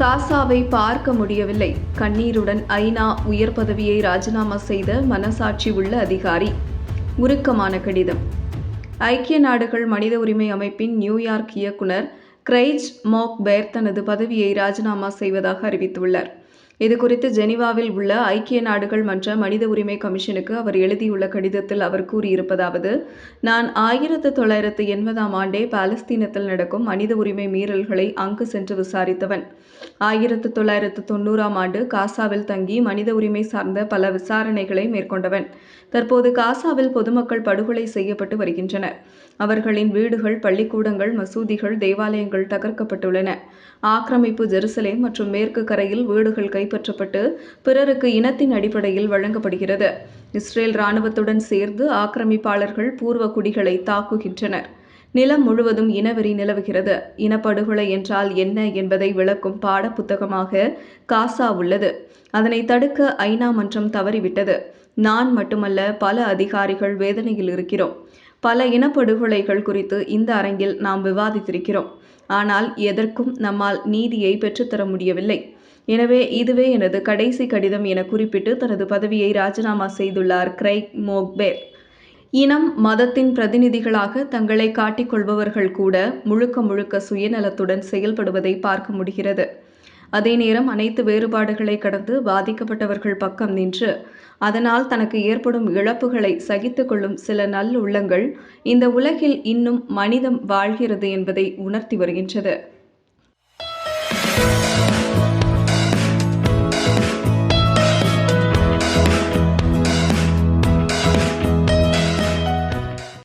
காசாவை பார்க்க முடியவில்லை. கண்ணீருடன் ஐநா உயர் பதவியை ராஜினாமா செய்த மனசாட்சி உள்ள அதிகாரி. உருக்கமான கடிதம். ஐக்கிய நாடுகள் மனித உரிமை அமைப்பின் நியூயார்க் இயக்குனர் கிரைஜ் மோக்பேர் தனது பதவியை ராஜினாமா செய்வதாக அறிவித்துள்ளார். இதுகுறித்து ஜெனீவாவில் உள்ள ஐக்கிய நாடுகள் மன்ற மனித உரிமை கமிஷனுக்கு அவர் எழுதியுள்ள கடிதத்தில் அவர் கூறியிருப்பதாவது நான் ஆயிரத்து தொள்ளாயிரத்து எண்பதாம் ஆண்டே பாலஸ்தீனத்தில் நடக்கும் மனித உரிமை மீறல்களை அங்கு சென்று விசாரித்தவன். ஆயிரத்து தொள்ளாயிரத்து தொண்ணூறாம் ஆண்டு காசாவில் தங்கி மனித உரிமை சார்ந்த பல விசாரணைகளை மேற்கொண்டவன். தற்போது காசாவில் பொதுமக்கள் படுகொலை செய்யப்பட்டு வருகின்றனர். அவர்களின் வீடுகள் பள்ளிக்கூடங்கள் மசூதிகள் தேவாலயங்கள் தகர்க்கப்பட்டுள்ளன. ஆக்கிரமிப்பு ஜெருசலேம் மற்றும் மேற்கு கரையில் வீடுகள் கை கைப்பற்றப்பட்டு பிறருக்கு இனத்தின் அடிப்படையில் வழங்கப்படுகிறது. இஸ்ரேல் இராணுவத்துடன் சேர்ந்து ஆக்கிரமிப்பாளர்கள் பூர்வ குடிகளை தாக்குகின்றனர். நிலம் முழுவதும் இனவெறி நிலவுகிறது. இனப்படுகொலை என்றால் என்ன என்பதை விளக்கும் பாடப்புத்தகமாக காசா உள்ளது. அதனை தடுக்க ஐநா மன்றம் தவறிவிட்டது. நான் மட்டுமல்ல பல அதிகாரிகள் வேதனையில் இருக்கிறோம். பல இனப்படுகொலைகள் குறித்து இந்த அரங்கில் நாம் விவாதித்திருக்கிறோம். ஆனால் எதற்கும் நம்மால் நீதியை பெற்றுத்தர முடியவில்லை. எனவே இதுவே எனது கடைசி கடிதம் என குறிப்பிட்டு தனது பதவியை ராஜினாமா செய்துள்ளார் கிரைக் மோக்பேர் இனம் மதத்தின் பிரதிநிதிகளாக தங்களை காட்டிக்கொள்பவர்கள் கூட முழுக்க முழுக்க சுயநலத்துடன் செயல்படுவதை பார்க்க முடிகிறது. அதே நேரம் அனைத்து வேறுபாடுகளை கடந்து பாதிக்கப்பட்டவர்கள் பக்கம் நின்று அதனால் தனக்கு ஏற்படும் இழப்புகளை சகித்து கொள்ளும் சில நல்லுள்ளங்கள் இந்த உலகில் இன்னும் மனிதம் வாழ்கிறது என்பதை உணர்த்தி வருகின்றது.